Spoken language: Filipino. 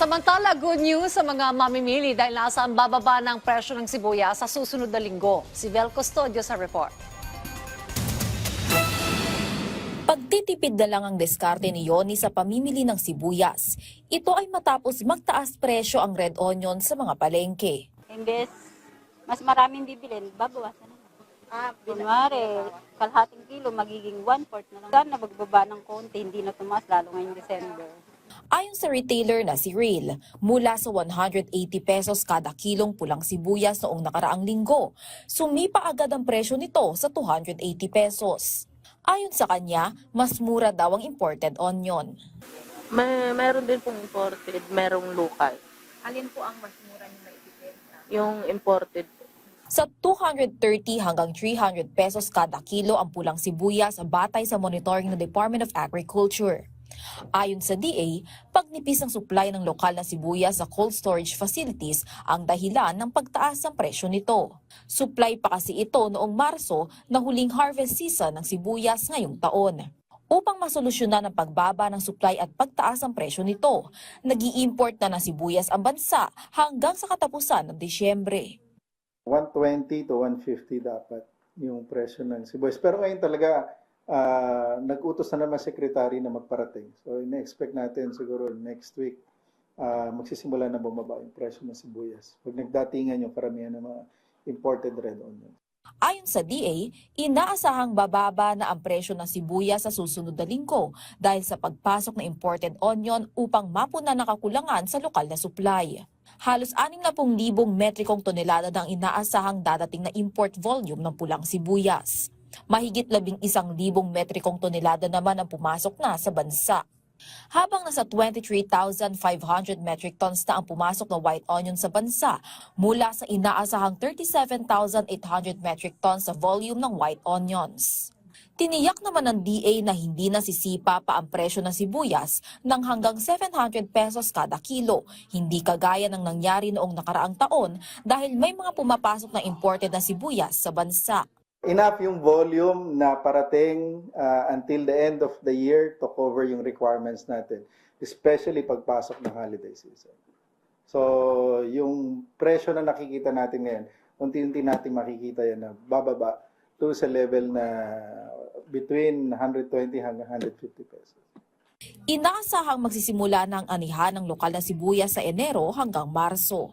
Samantala, good news sa mga mamimili dahil nasa ang bababa ng presyo ng sibuyas sa susunod na linggo. Si Vel Custodio sa report. Pagtitipid na lang ang diskarte ni Yoni sa pamimili ng sibuyas. Ito ay matapos magtaas presyo ang red onion sa mga palengke. Imbes mas maraming bibilin, babawasan na lang. Ah, Kunwari, kalahating kilo, magiging one-fourth na lang. Sana magbaba ng konti, hindi na tumaas, lalo ngayong December. Ayon sa retailer na si Real, mula sa 180 pesos kada kilong pulang sibuyas noong nakaraang linggo, sumipa agad ang presyo nito sa 280 pesos. Ayon sa kanya, mas mura daw ang imported onion. May, meron din pong imported, merong local. Alin po ang mas mura niyo maibibenta? Yung imported po. Sa 230 hanggang 300 pesos kada kilo ang pulang sibuyas batay sa monitoring ng Department of Agriculture. Ayon sa DA, pagnipis ng supply ng lokal na sibuyas sa cold storage facilities ang dahilan ng pagtaas ng presyo nito. Supply pa kasi ito noong Marso na huling harvest season ng sibuyas ngayong taon. Upang masolusyonan ang pagbaba ng supply at pagtaas ng presyo nito, nag import na ng sibuyas ang bansa hanggang sa katapusan ng Disyembre. 120 to 150 dapat yung presyo ng sibuyas. Pero ngayon talaga, ah, nag-utos na naman secretary na magparating. So, ina-expect natin siguro next week, ah, magsisimula na bumaba yung presyo ng sibuyas. Pag nagdatingan yung karamihan ng mga imported red onions. Ayon sa DA, inaasahang bababa na ang presyo ng sibuyas sa susunod na linggo dahil sa pagpasok ng imported onion upang mapuna ng kakulangan sa lokal na supply. Halos 60,000 metrikong tonelada ng inaasahang dadating na import volume ng pulang sibuyas. Mahigit 11,000 metrikong tonelada naman ang pumasok na sa bansa. Habang nasa 23,500 metric tons na ang pumasok na white onion sa bansa mula sa inaasahang 37,800 metric tons sa volume ng white onions. Tiniyak naman ng DA na hindi nasisipa pa ang presyo ng sibuyas ng hanggang 700 pesos kada kilo, hindi kagaya ng nangyari noong nakaraang taon dahil may mga pumapasok na imported na sibuyas sa bansa. Enough yung volume na parating ah, until the end of the year to cover yung requirements natin, especially pagpasok ng holiday season. So, yung presyo na nakikita natin ngayon, unti-unti natin makikita yan na bababa to sa level na between 120 hanggang 150 pesos. Inaasahang magsisimula ng anihan ng lokal na sibuyas sa Enero hanggang Marso.